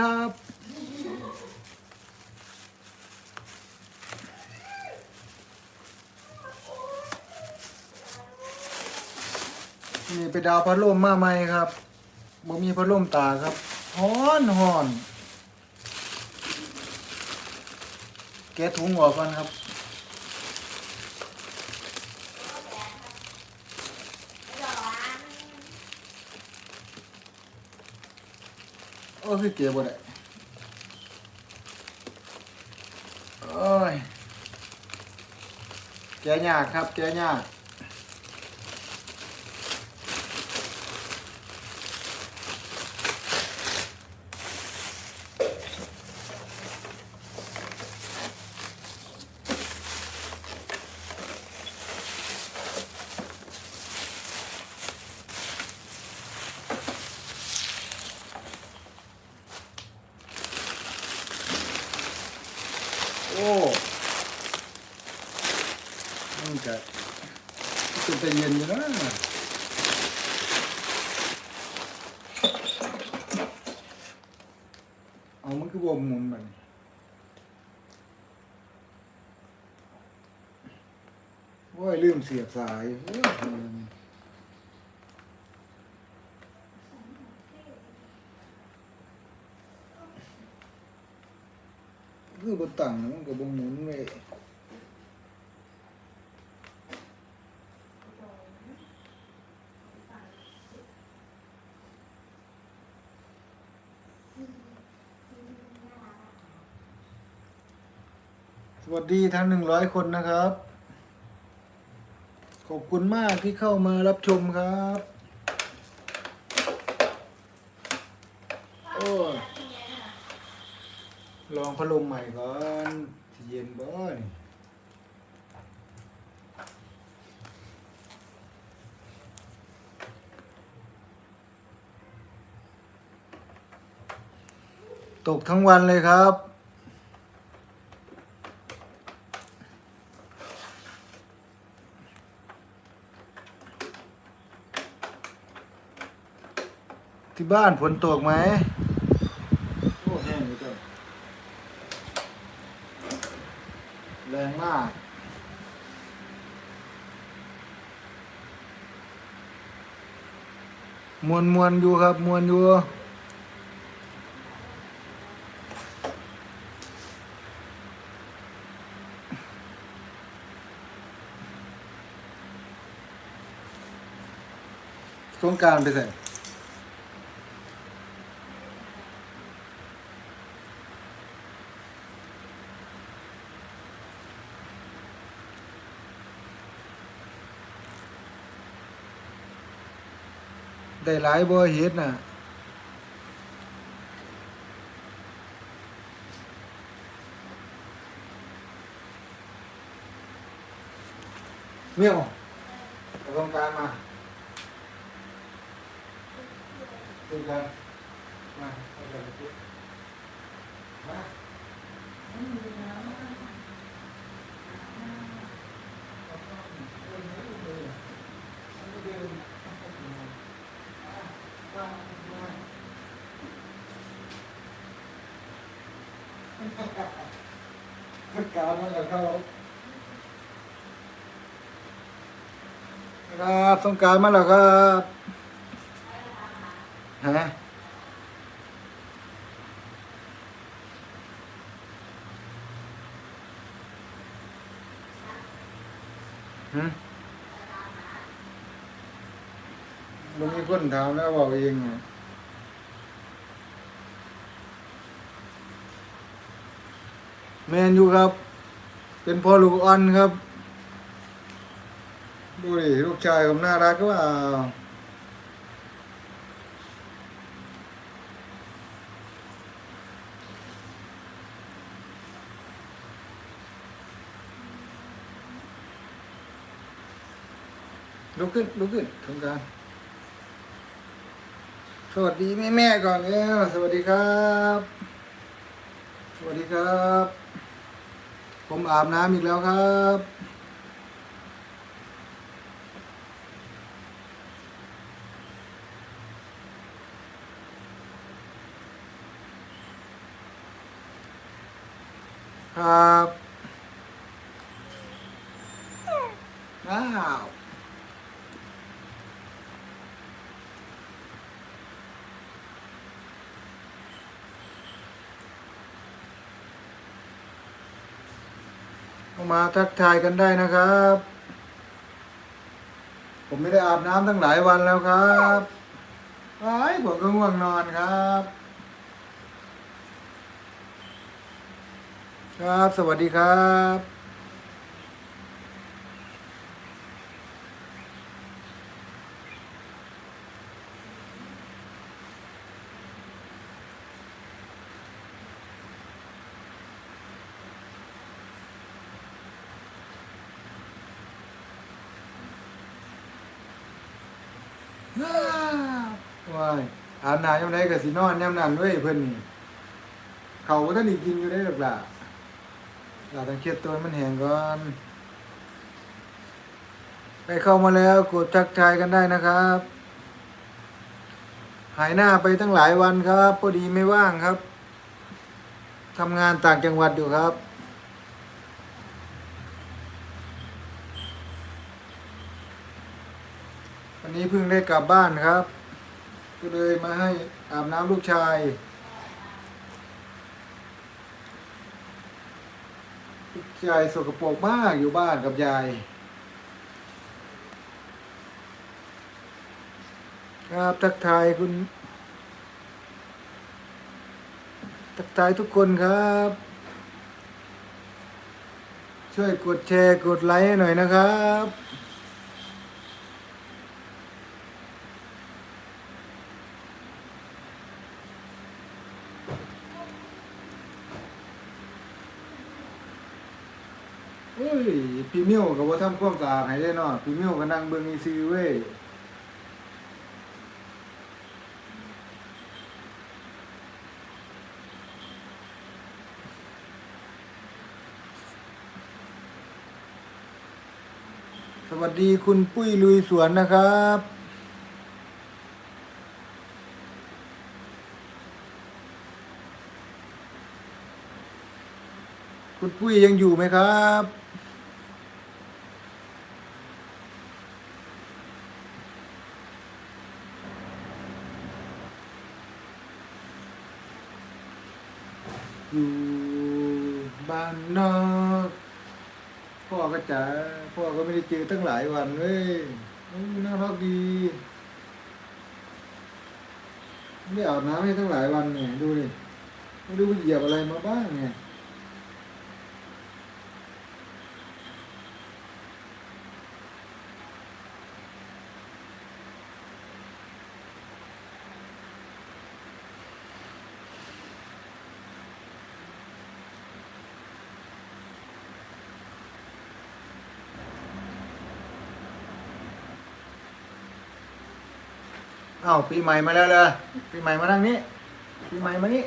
ครับนี่ไปดาวพัดลมมาใหม่ครับบ่มีพัดลมตาครับฮ้อนฮ้อน แกะถุงออกก่อนครับ โอ้คือเก็บบ่ได้โอ้ยแกะยากครับแกะยากโอ้มันก็ เป็นแต่เย็นอยู่นะเอามันคือบ่หมุนมันโอ้ยลืมเสียบสายโอ้ยคือบนตังมันก็บ่หมุนเลย สดีทั้งหนึ่งร้อยคนนะครับ ขอบคุณมากที่เข้ามารับชมครับโอ้ลองพัดลมใหม่ก่อนเย็นบ่นี่ตกทั้งวันเลยครับ บ้านฝนตกไหมโอ้แห้งเลยจ้ะแรงมากมวนมวนอยู่ครับมวนอยู่สงกรารไปใส่ ได้หลายบ่เฮ็ดน่ะเมี่ยวไปโครงการมาคุยกันมาเอาไปคุยมาสงกราร มันกับเขาครับสงการมาแล้วครับฮะหืมมันมีคนถามแล้วบอกเองอะ แมนยูครับ เป็นพ่อลูกอ่อนครับ ดูดิลูกชายผมน่ารักก็ว่าลุกขึ้นลุกขึ้นทำการสวัสดีแม่แม่ก่อนเออสวัสดีครับ สวัสดีครับ ผมอาบน้ำอีกแล้วครับ ครับ อ้าว มาทักทายกันได้นะครับ ผมไม่ได้อาบน้ำตั้งหลายวันแล้วครับไอ้ผมก็ง่วงนอนครับ ครับ สวัสดีครับ ว้ายอาบน้ำยังไงกับสีนอนยามนั้นเว้ยเพื่อนนี่เขาก็ท่านอีกินอยู่ได้หรอกล่ะเราต้องเช็ดตัวให้มันแห้งก่อนไปเข้ามาแล้วกดทักทายกันได้นะครับ หายหน้าไปตั้งหลายวันครับพอดีไม่ว่างครับทำงานต่างจังหวัดอยู่ครับ นนี้เพิ่งได้กลับบ้านครับ ก็เลยมาให้อาบน้ำลูกชาย ลูกชายสกปรกมากอยู่บ้านกับยาย ครับทักทายคุณ ทักทายทุกคนครับ ช่วยกดแชร์กดไลค์หน่อยนะครับ เฮ้ย พี่มิวกับว่าทำความสะอาดให้ได้เนาะพี่มิวก็นั่งเบิ่งอีซีเว้ยสวัสดีคุณปุ้ยลุยสวนนะครับคุณปุ้ยยังอยู่ไหมครับ อยู่บ้านนอกพ่อก็จ๋าพ่อก็ไม่ได้เจอตั้งหลายวันเว้ยน่ารักดีไม่อาบน้ำให้ตั้งหลายวันเนี่ยดูดิไม่รู้ว่าเหยียบอะไรมาบ้างเนี่ย อ้าวปีใหม่มาแล้วเลยปีใหม่มานั่งนี้ ปีใหม่มานี่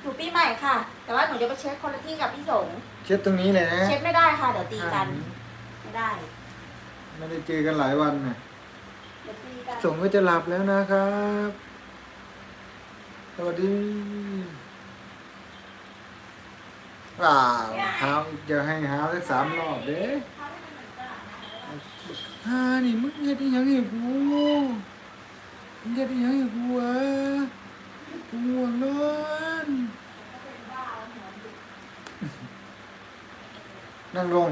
หนูปีใหม่ค่ะ แต่ว่าหนูจะไปเช็คคนละที่กับพี่สงเช็ดตรงนี้เลยนะเช็คไม่ได้ค่ะ เดี๋ยวตีกัน ไม่ได้ไม่ได้เจอกันหลายวันนะเดี๋ยวตีกันส่งก็จะหลับแล้วนะครับ สวัสดีว้าวหาวจะให้หาวได้สามรอบเด้ฮ่านี่มึงเฮ็ดอีหยังให้กู มึงเฮ็ดอีหยังอยู่กูวะกูหัวร้อนนั่งลง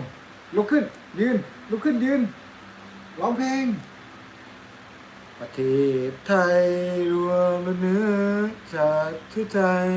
ลุกขึ้น ยืน ลุกขึ้นยืน ร้องเพลง ประเทศไทยรวมเนื้อชาติไทย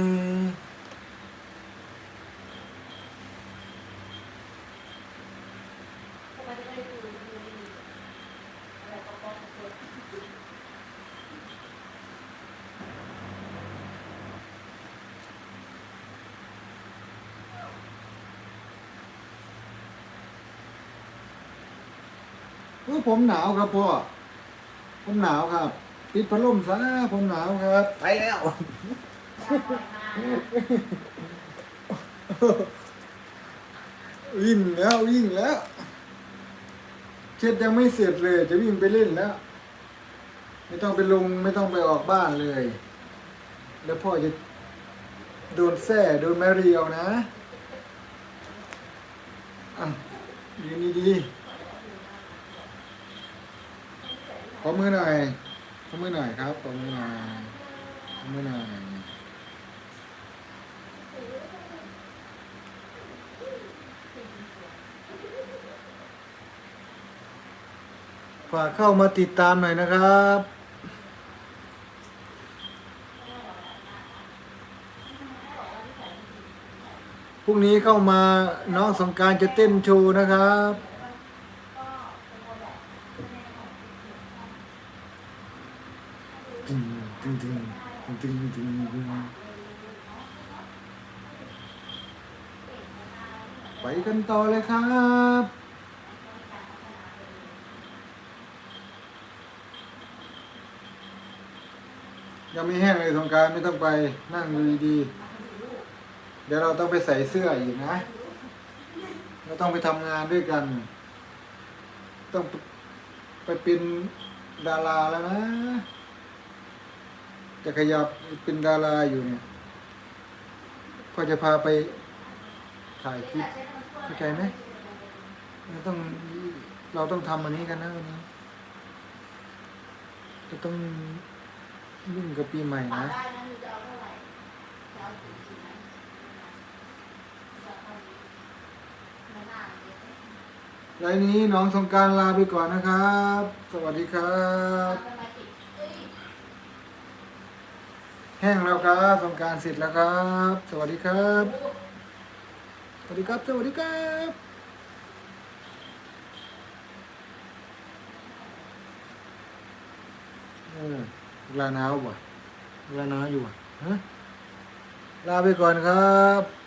เออผมหนาวครับพ่อ ผมหนาวครับ ปิดพัดลมซะผมหนาวครับ ไปแล้ว วิ่งแล้ววิ่งแล้วเช็ดยังไม่เสร็จเลย จะวิ่งไปเล่นแล้ว ไม่ต้องไปลงไม่ต้องไปออกบ้านเลย แล้วพ่อจะโดนแส่โดนแมรีเอานะ อะยืนดี ขอมือหน่อยขอมือหน่อยครับขอมือหน่อยขอมือหน่อยฝากเข้ามาติดตามหน่อยนะครับพรุ่งนี้เข้ามาน้องสงการจะเต้นโชว์นะครับตึงตึงตึ งตึงตึงตึงไปกันต่อเลยครับยังไม่แห้งเลยสงการไม่ต้องไปนั่งดูดีๆเดี๋ยวเราต้องไปใส่เสื้ออีกนะ เราต้องไปทำงานด้วยกัน ต้องไปเป็นดาราแล้วนะ จะขยับเป็นดาราอยู่เนี่ย ก็จะพาไปถ่ายคลิปเข้าใจไหมเราต้องเราต้องทำอันนี้กันนะวันนี้จะต้องยุ่งกับปีใหม่นะได้นะหนูจะเอาเท่าไหร่จะเอาสี่ชิ้นไหมจะเอาไม่น่าเลยไลน์นี้น้องสงการลาไปก่อนนะครับ สวัสดีครับ ทำไมติดเอ้ย แห้งแล้วครับสงการเสร็จแล้วครับ สวัสดีครับ สวัสดีครับ สวัสดีครับเออลาหนาวบ่เวลาหนาวอยู่บ่ฮะลาไปก่อนครับ